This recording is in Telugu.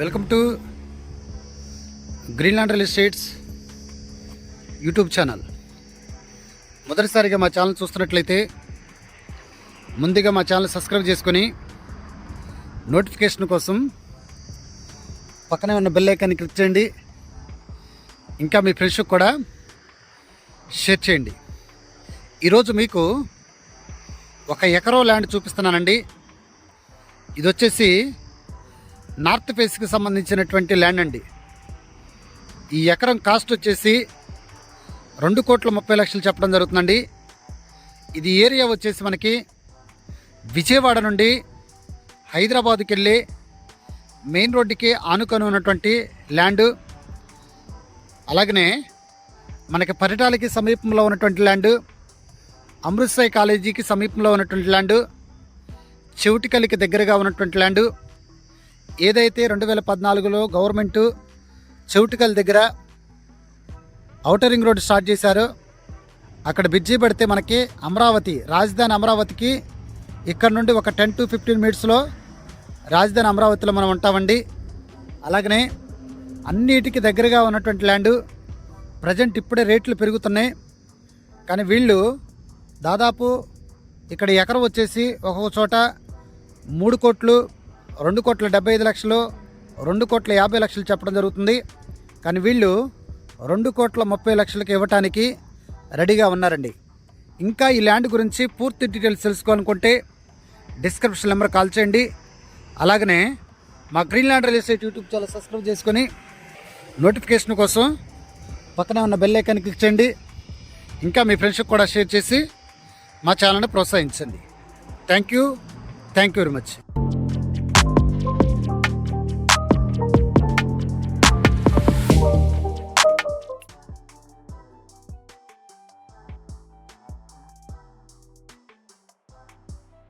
Welcome to Greenland real estates YouTube channel. మొదటిసారిగా మా ఛానల్ చూస్తున్నట్లయితే ముందుగా మా ఛానల్ సబ్స్క్రైబ్ చేసుకొని నోటిఫికేషన్ కోసం పక్కనే ఉన్న బెల్ ఐకాన్ని క్లిక్ చేయండి. ఇంకా మీ ఫ్రెండ్స్కి కూడా షేర్ చేయండి. ఈరోజు మీకు ఒక ఎకరో ల్యాండ్ చూపిస్తున్నానండి. ఇది వచ్చేసి నార్త్ ఫేస్కి సంబంధించినటువంటి ల్యాండ్ అండి. ఈ ఎకరం కాస్ట్ వచ్చేసి రెండు కోట్ల ముప్పై లక్షలు చెప్పడం జరుగుతుందండి. ఇది ఏరియా వచ్చేసి మనకి విజయవాడ నుండి హైదరాబాద్కి వెళ్ళి మెయిన్ రోడ్డుకి ఆనుకొని ఉన్నటువంటి ల్యాండ్. అలాగనే మనకి పరిటాలకి సమీపంలో ఉన్నటువంటి ల్యాండ్ అమృత్సర్ కాలేజీకి సమీపంలో ఉన్నటువంటి ల్యాండ్ చెవిటికలికి దగ్గరగా ఉన్నటువంటి ల్యాండ్ ఏదైతే రెండు వేల పద్నాలుగులో గవర్నమెంట్ చెవిటికల్ దగ్గర ఔటర్ రింగ్ రోడ్ స్టార్ట్ చేశారో అక్కడ బ్రిడ్జి పెడితే మనకి అమరావతి రాజధాని అమరావతికి ఇక్కడ నుండి ఒక టెన్ టు ఫిఫ్టీన్ మినిట్స్లో రాజధాని అమరావతిలో మనం ఉంటామండి. అలాగనే అన్నిటికీ దగ్గరగా ఉన్నటువంటి ల్యాండ్ ప్రజెంట్ ఇప్పుడే రేట్లు పెరుగుతున్నాయి. కానీ వీళ్ళు దాదాపు ఇక్కడ ఎకరం వచ్చేసి ఒక్కొక్క చోట మూడు కోట్లు రెండు కోట్ల డెబ్బై ఐదు లక్షలు రెండు కోట్ల యాభై లక్షలు చెప్పడం జరుగుతుంది. కానీ వీళ్ళు రెండు కోట్ల ముప్పై లక్షలకు ఇవ్వటానికి రెడీగా ఉన్నారండి. ఇంకా ఈ ల్యాండ్ గురించి పూర్తి డీటెయిల్స్ తెలుసుకోవాలనుకుంటే డిస్క్రిప్షన్ నెంబర్ కాల్ చేయండి. అలాగనే మా green land real estate YouTube channel subscribe చేసుకొని నోటిఫికేషన్ కోసం పక్కనే ఉన్న బెల్ ఐకాన్ క్లిక్ చేయండి. ఇంకా మీ ఫ్రెండ్స్కి కూడా షేర్ చేసి మా ఛానల్ని ప్రోత్సహించండి. Thank you. Thank you very much.